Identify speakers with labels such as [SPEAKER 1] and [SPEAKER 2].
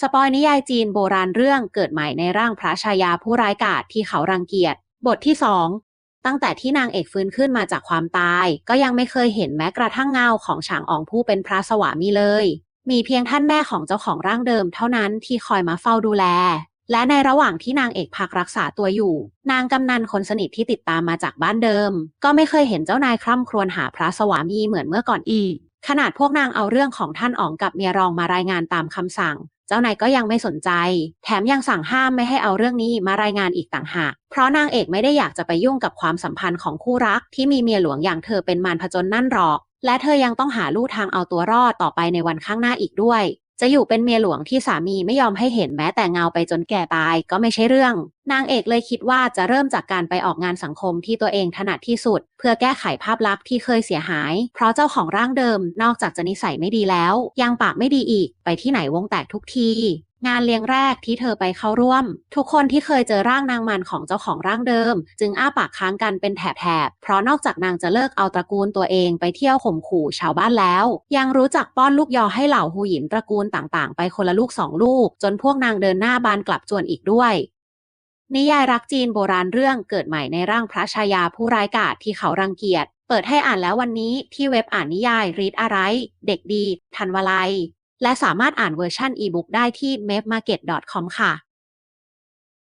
[SPEAKER 1] สปอยนิยายจีนโบราณเรื่องเกิดใหม่ในร่างพระชายาผู้ร้ายกาจที่เขารังเกียจ บทที่สองตั้งแต่ที่นางเอกฟื้นขึ้นมาจากความตาย ก็ยังไม่เคยเห็นแม้กระทั่งเงาของฉางอองผู้เป็นพระสวามีเลย มีเพียงท่านแม่ของเจ้าของร่างเดิมเท่านั้นที่คอยมาเฝ้าดูแล และในระหว่างที่นางเอกพักรักษาตัวอยู่ นางกำนันคนสนิทที่ติดตามมาจากบ้านเดิม ก็ไม่เคยเห็นเจ้านายคร่ำครวญหาพระสวามีเหมือนเมื่อก่อนอีกขนาดพวกนางเอาเรื่องของท่านอ๋องกับเมียรองมารายงานตามคำสั่ง เจ้านายก็ยังไม่สนใจ แถมยังสั่งห้ามไม่ให้เอาเรื่องนี้มารายงานอีกต่างหาก เพราะนางเอกไม่ได้อยากจะไปยุ่งกับความสัมพันธ์ของคู่รักที่มีเมียหลวงอย่างเธอเป็นมารผจญนั่นหรอก และเธอยังต้องหาลู่ทางเอาตัวรอดต่อไปในวันข้างหน้าอีกด้วย จะอยู่เป็นเมียหลวงที่สามีไม่ยอมให้เห็นแม้แต่เงาไปจนแก่ตายก็ไม่ใช่เรื่อง นางเอกเลยคิดว่าจะเริ่มจากการไปออกงานสังคมที่ตัวเองถนัดที่สุด เพื่อแก้ไขภาพลักษณ์ที่เคยเสียหาย เพราะเจ้าของร่างเดิมนอกจากจะนิสัยไม่ดีแล้ว ยังปากไม่ดีอีก ไปที่ไหนวงแตกทุกที งานเลี้ยงแรกที่เธอไปเข้าร่วม ทุกคนที่เคยเจอร่างนางมันของเจ้าของร่างเดิม จึงอ้าปากค้างกันเป็นแถบๆ เพราะนอกจากนางจะเลิกเอาตระกูลตัวเองไปเที่ยวข่มขู่ชาวบ้านแล้ว ยังรู้จักป้อนลูกยอให้เหล่าหูหยินตระกูลต่างๆ ไปคนละลูกสองลูก จนพวกนางเดินหน้าบานกลับจวนอีกด้วยนิยายรักจีนโบราณเรื่องเกิดใหม่ในร่างพระชายาผู้ร้ายกาจที่เขารังเกียจเปิดให้อ่านแล้ววันนี้ที่เว็บอ่านนิยาย Read อะไร เด็กดี ทันวลัย และสามารถอ่านเวอร์ชันอีบุ๊กได้ที่ mapmarket.com ค่ะ